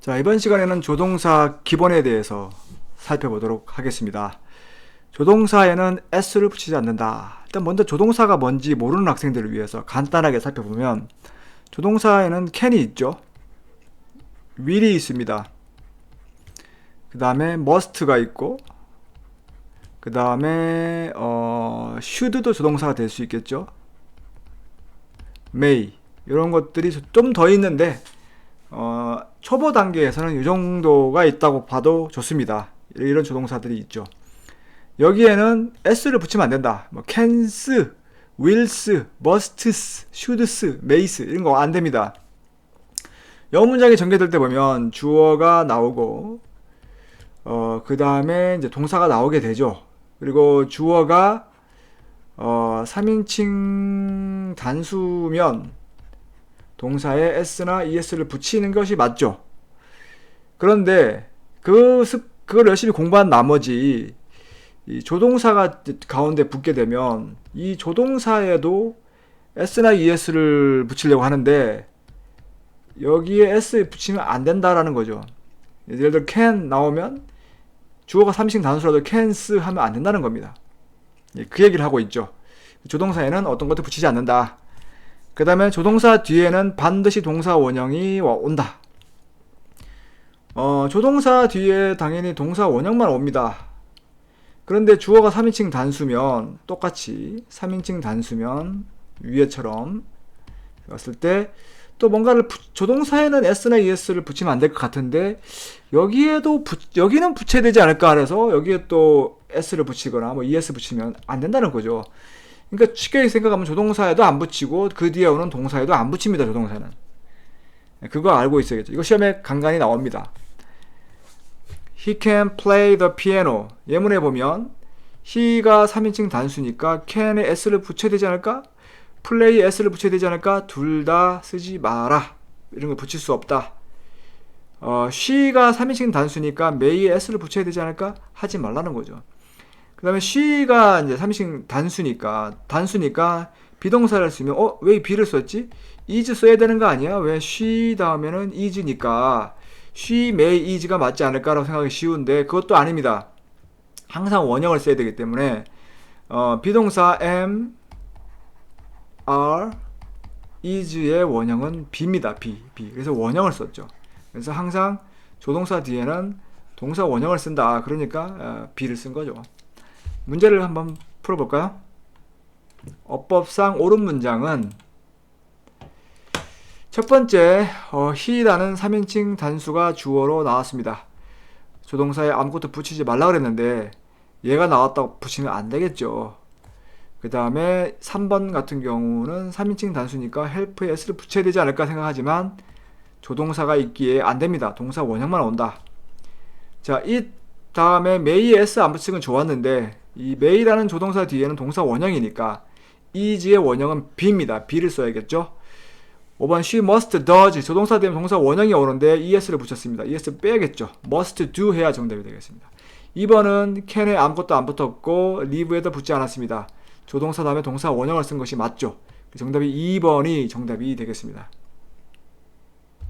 자, 이번 시간에는 조동사 기본에 대해서 살펴보도록 하겠습니다. 조동사에는 s를 붙이지 않는다. 일단 먼저 조동사가 뭔지 모르는 학생들을 위해서 간단하게 살펴보면 조동사에는 can이 있죠. will이 있습니다. 그 다음에 must가 있고 그 다음에 어, should도 조동사가 될 수 있겠죠. may 이런 것들이 좀 더 있는데 어, 초보 단계에서는 이 정도가 있다고 봐도 좋습니다. 이런 조동사들이 있죠. 여기에는 s를 붙이면 안 된다. 뭐 can's, will's, must's, should's, may's 이런 거 안 됩니다. 영어 문장이 전개될 때 보면 주어가 나오고 어, 그 다음에 이제 동사가 나오게 되죠. 그리고 주어가 어, 3인칭 단수면 동사에 s나 es를 붙이는 것이 맞죠. 그런데 그 습, 그걸 열심히 공부한 나머지 이 조동사가 가운데 붙게 되면 이 조동사에도 s나 es를 붙이려고 하는데 여기에 s 붙이면 안 된다라는 거죠. 예를 들어 can 나오면 주어가 3식 단수라도 can's 하면 안 된다는 겁니다. 예, 그 얘기를 하고 있죠. 조동사에는 어떤 것도 붙이지 않는다. 그 다음에 조동사 뒤에는 반드시 동사 원형이 온다. 어, 조동사 뒤에 당연히 동사 원형만 옵니다. 그런데 주어가 3인칭 단수면 똑같이 3인칭 단수면 위에처럼 왔을 때 또 뭔가를 부, 조동사에는 s나 es를 붙이면 안 될 것 같은데 여기에도 부, 여기는 붙여야 되지 않을까 그래서 여기에 또 s를 붙이거나 뭐 es 붙이면 안 된다는 거죠. 그러니까 쉽게 생각하면 조동사에도 안 붙이고 그 뒤에 오는 동사에도 안 붙입니다. 조동사는. 그거 알고 있어야겠죠. 이거 시험에 간간히 나옵니다. He can play the piano. 예문에 보면 he가 3인칭 단수니까 can에 s를 붙여야 되지 않을까? play s를 붙여야 되지 않을까? 둘 다 쓰지 마라. 이런 걸 붙일 수 없다. 어, she가 3인칭 단수니까 may에 s를 붙여야 되지 않을까? 하지 말라는 거죠. 그 다음에 she가 이제 3인칭 단수니까, 단수니까 비동사를 쓰면, 어, 왜 be를 썼지? is 써야 되는 거 아니야? 왜 she 다음에는 is니까, she, may, is가 맞지 않을까라고 생각하기 쉬운데, 그것도 아닙니다. 항상 원형을 써야 되기 때문에, 어, 비동사 am, are, is의 원형은 be입니다. be, be. 그래서 원형을 썼죠. 그래서 항상 조동사 뒤에는 동사 원형을 쓴다. 그러니까 어, be를 쓴 거죠. 문제를 한번 풀어볼까요? 어법상 옳은 문장은 첫 번째, 어, he라는 3인칭 단수가 주어로 나왔습니다. 조동사에 아무것도 붙이지 말라 그랬는데 얘가 나왔다고 붙이면 안 되겠죠. 그 다음에 3번 같은 경우는 3인칭 단수니까 help에 s를 붙여야 되지 않을까 생각하지만 조동사가 있기에 안 됩니다. 동사 원형만 온다. 자, 이 다음에 may에 s 안 붙이는 건 좋았는데 이 may라는 조동사 뒤에는 동사 원형이니까 is의 원형은 be입니다. be를 써야겠죠. 5번 she must does 조동사 되면 동사 원형이 오는데 es를 붙였습니다. es 빼야겠죠. must do 해야 정답이 되겠습니다. 2번은 can에 아무것도 안 붙었고 live에도 붙지 않았습니다. 조동사 다음에 동사 원형을 쓴 것이 맞죠. 정답이 2번이 정답이 되겠습니다.